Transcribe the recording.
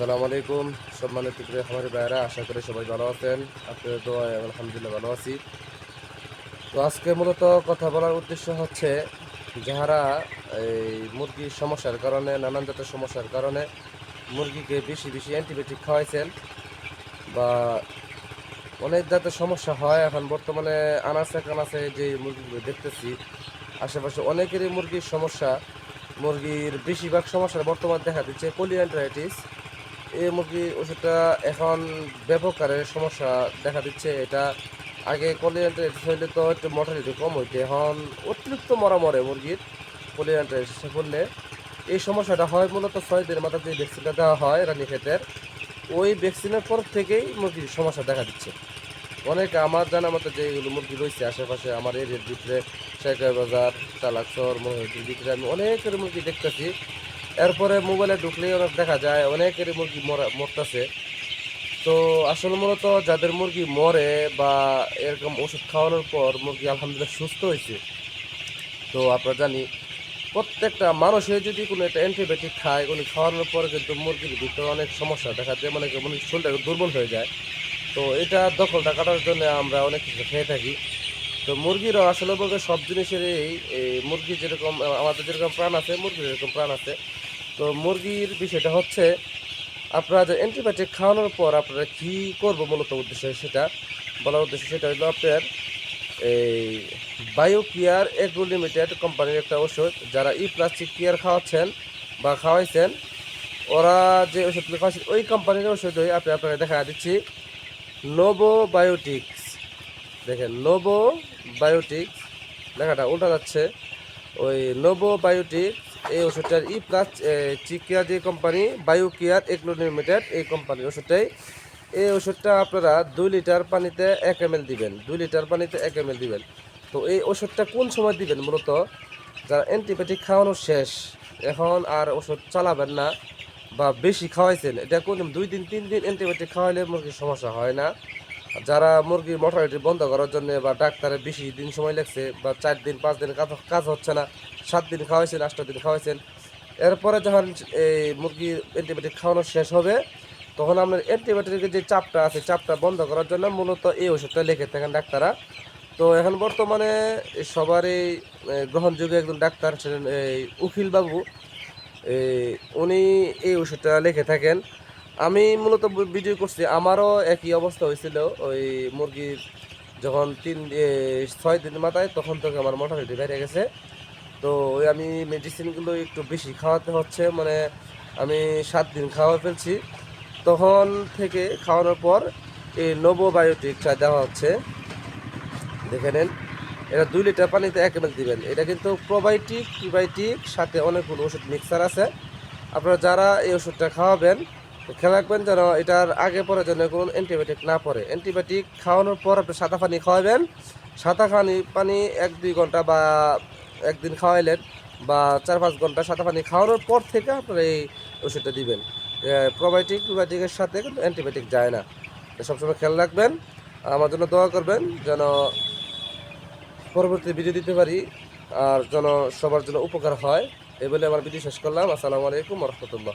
আসসালামু আলাইকুম। সম্মানিত প্রিয় খামারি ভাইয়েরা, আশা করি সবাই ভালো আছেন। আপনাদের দোয়ায় আলহামদুলিল্লাহ ভালো আছি। তো আজকে মূলত কথা বলার উদ্দেশ্য হচ্ছে, যাহারা এই মুরগির সমস্যার কারণে, নানান জাতের সমস্যার কারণে মুরগিকে বেশি বেশি অ্যান্টিবায়োটিক খাওয়াইছেন বা অনেক জাতের সমস্যা হয়। এখন বর্তমানে আনাচে কানাচে যে মুরগিগুলো দেখতেছি, আশেপাশে অনেকেরই মুরগির সমস্যা, মুরগির বেশিরভাগ সমস্যা বর্তমানে দেখা দিচ্ছে পোলিয়ান্ট্রাইটিস এই মুরগি ওষুধটা এখন ব্যাপক হারে সমস্যা দেখা দিচ্ছে। এটা আগে পোলিয়ান্ট্রাইটিস শরীরে তো একটু মর্টালিটি কম হইতে। এখন অতিরিক্ত মরা মরে মুরগির পোলিয়ান্ট্রাইটিস করলে এই সমস্যাটা হয় মূলত ছয় দিনের মাথায় যে ভ্যাকসিনটা দেওয়া হয় রানী ক্ষেতের ওই ভ্যাকসিনের পর থেকেই মুরগির সমস্যা দেখা দিচ্ছে। অনেক আমার জানা মতো যেগুলো মুরগি রয়েছে আশেপাশে আমার এরিয়ার ভিতরে শেখাই বাজার চালাকচর মহিউদ্দির ভিতরে আমি অনেকের মুরগি দেখতেছি। এরপরে মোবাইলে ঢুকলেই অনেক দেখা যায় অনেকের মুরগি মরা, মরতেছে। তো আসলে মূলত যাদের মুরগি মরে বা এরকম ওষুধ খাওয়ানোর পর মুরগি আলহামদুলিল্লাহ সুস্থ হয়েছে, তো আপনারা জানি প্রত্যেকটা মানুষের যদি কোনো একটা অ্যান্টিবায়োটিক খায় কোনো খাওয়ানোর পরে কিন্তু মুরগির ভিতরে অনেক সমস্যা দেখা যায় মানে মানে শরীরটা দুর্বল হয়ে যায়। তো এটা দখলটা কাটার জন্য আমরা অনেক কিছু খেয়ে থাকি। তো মুরগিরও আসলে বলতে সব জিনিসেরই এই মুরগি যেরকম, আমাদের যেরকম প্রাণ আছে মুরগির যেরকম প্রাণ আছে। তো মুরগির বিষয়টা হচ্ছে, আপনারা যে অ্যান্টিবায়োটিক খাওয়ানোর পর আপনারা কী করব মূলত উদ্দেশ্য সেটা? বলার উদ্দেশ্য সেটা হলো আপনার এই বায়ো কেয়ার এগ্রো লিমিটেড কোম্পানির একটা ওষুধ যারা ই প্লাস্টিক কেয়ার খাওয়াচ্ছেন বা খাওয়াইছেন, ওরা যে ওষুধগুলো খাওয়াচ্ছেন ওই কোম্পানির ওষুধই আপনি আপনাকে দেখা দিচ্ছি। নোভো বায়োটিক্স দেখেন নোভো বায়োটিক্স লেখাটা উল্টা যাচ্ছে। ওই নোভো বায়োটিক্স এই ওষুধটার ই প্লাস চিকিয়া যে company Bio Care Agro Limited এই কোম্পানির ওষুধটাই। এই ওষুধটা আপনারা দুই লিটার পানিতে এক এম দিবেন, দুই লিটার পানিতে এক এম দিবেন। তো এই ওষুধটা কোন সময় দিবেন মূলত? যারা অ্যান্টিবায়োটিক খাওয়ানো শেষ, এখন আর ওষুধ চালাবেন না। বা বেশি খাওয়াইছেন এটা কোন দুই দিন তিন দিন অ্যান্টিবায়োটিক খাওয়াইলে মুরগির সমস্যা হয় না। যারা মুরগির মর্টালিটি বন্ধ করার জন্য বা ডাক্তারের বেশি দিন সময় লাগছে বা চার দিন পাঁচ দিন কাজ কাজ হচ্ছে না সাত দিন খাওয়াইছেন আটটা দিন খাওয়াইছেন এরপরে যখন এই মুরগির অ্যান্টিবায়োটিক খাওয়ানো শেষ হবে তখন আপনার অ্যান্টিবায়োটিকের যে চাপটা আছে চাপটা বন্ধ করার জন্য মূলত এই ওষুধটা লিখে থাকেন ডাক্তাররা। তো এখন বর্তমানে সবারই গ্রহণযোগ্য একজন ডাক্তার ছিলেন এই উকিল বাবু এই, উনি এই ওষুধটা লিখে থাকেন। আমি মূলত ভিডিও করছি, আমারও একই অবস্থা হয়েছিল, ওই মুরগির যখন তিন ছয় দিন মাথায়, তখন থেকে আমার মোটামুটি বেড়ে গেছে। তো ওই আমি মেডিসিনগুলো একটু বেশি খাওয়াতে হচ্ছে মানে আমি সাত দিন খাওয়া ফেলছি। তখন থেকে খাওয়ানোর পর এই নোবোবায়োটিকটা দেওয়া হচ্ছে। দেখে নেন। এটা দুই লিটার পানিতে এক এম দিবেন। এটা কিন্তু প্রোবায়োটিক প্রিবায়োটিক সাথে অনেকগুলো ওষুধ মিক্সার আছে। আপনারা যারা এই ওষুধটা খাওয়াবেন খেয়াল রাখবেন যেন এটার আগে পরে যেন কোনো অ্যান্টিবায়োটিক না পড়ে। অ্যান্টিবায়োটিক খাওয়ানোর পর আপনি সাদা পানি খাওয়াবেন। সাদা পানি পানি এক দুই ঘণ্টা বা একদিন খাওয়াইলেন বা চার পাঁচ ঘণ্টা সাদা পানি খাওয়ানোর পর থেকে আপনারা এই ওষুধটা দিবেন। প্রোবায়োটিক প্রিবায়োটিকের সাথে কিন্তু অ্যান্টিবায়োটিক যায় না। সবসময় খেয়াল রাখবেন। আমার জন্য দোয়া করবেন যেন পরবর্তী ভিডিও দিতে পারি আর যেন সবার জন্য উপকার হয়। এই বলে আমার ভিডিও শেষ করলাম। আসসালামু আলাইকুম রহমতুল্লাহ।